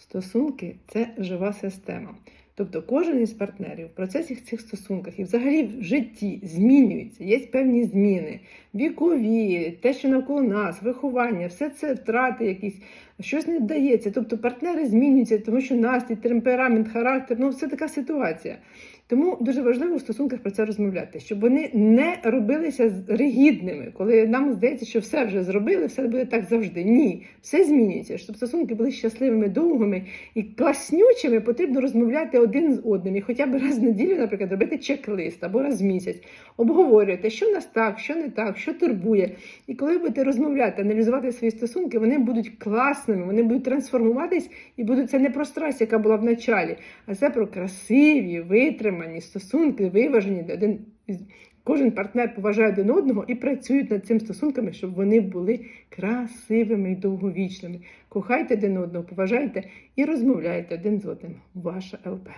Стосунки це жива система. Тобто кожен із партнерів в процесі цих стосунках і взагалі в житті змінюється, є певні зміни, вікові, те, що навколо нас, виховання, все це втрати якісь, щось не вдається. Тобто партнери змінюються, тому що настрій, темперамент, характер, ну все така ситуація. Тому дуже важливо в стосунках про це розмовляти, щоб вони не робилися ригідними, коли нам здається, що все вже зробили, все буде так завжди. Ні, все змінюється. Щоб стосунки були щасливими, довгими і класнючими, потрібно розмовляти один з одним. І хоча б раз в неділю, наприклад, робити чек-лист або раз в місяць, обговорювати, що в нас так, що не так, що турбує. І коли ви будете розмовляти, аналізувати свої стосунки, вони будуть класними, вони будуть трансформуватись і будуть це не про страсть, яка була в началі, а це про красиві, витримані стосунки, виважені, один кожен партнер поважає один одного і працюють над цими стосунками, щоб вони були красивими і довговічними. Кохайте один одного, поважайте і розмовляйте один з одним. Ваша ЛП.